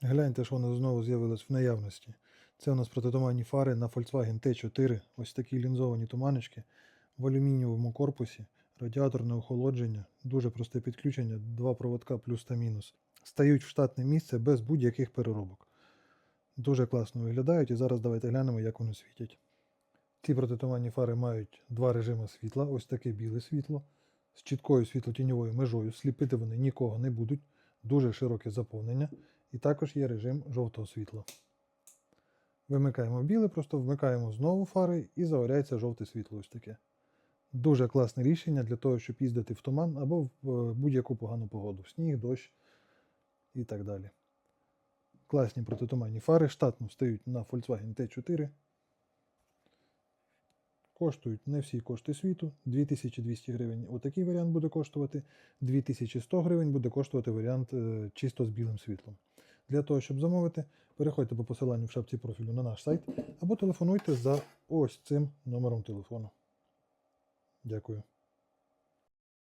Гляньте, що нас знову з'явилось в наявності. Це у нас протитуманні фари на Volkswagen T4. Ось такі лінзовані туманочки в алюмінієвому корпусі, радіаторне охолодження, дуже просте підключення, два проводка плюс та мінус. Стають в штатне місце без будь-яких переробок. Дуже класно виглядають і зараз давайте глянемо, як вони світять. Ці протитуманні фари мають два режими світла, ось таке біле світло з чіткою світлотіньовою межою. Сліпити вони нікого не будуть, дуже широке заповнення. І також є режим жовтого світла. Вимикаємо біле, просто вмикаємо знову фари і загоряється жовте світло. Ось таке. Дуже класне рішення для того, щоб їздити в туман або в е, будь-яку погану погоду. Сніг, дощ і так далі. Класні протитуманні фари штатно стають на Volkswagen T4. Коштують не всі кошти світу. 2200 гривень отакий варіант буде коштувати. 2100 гривень буде коштувати варіант е, чисто з білим світлом. Для того, щоб замовити, переходьте по посиланню в шапці профілю на наш сайт або телефонуйте за ось цим номером телефону. Дякую.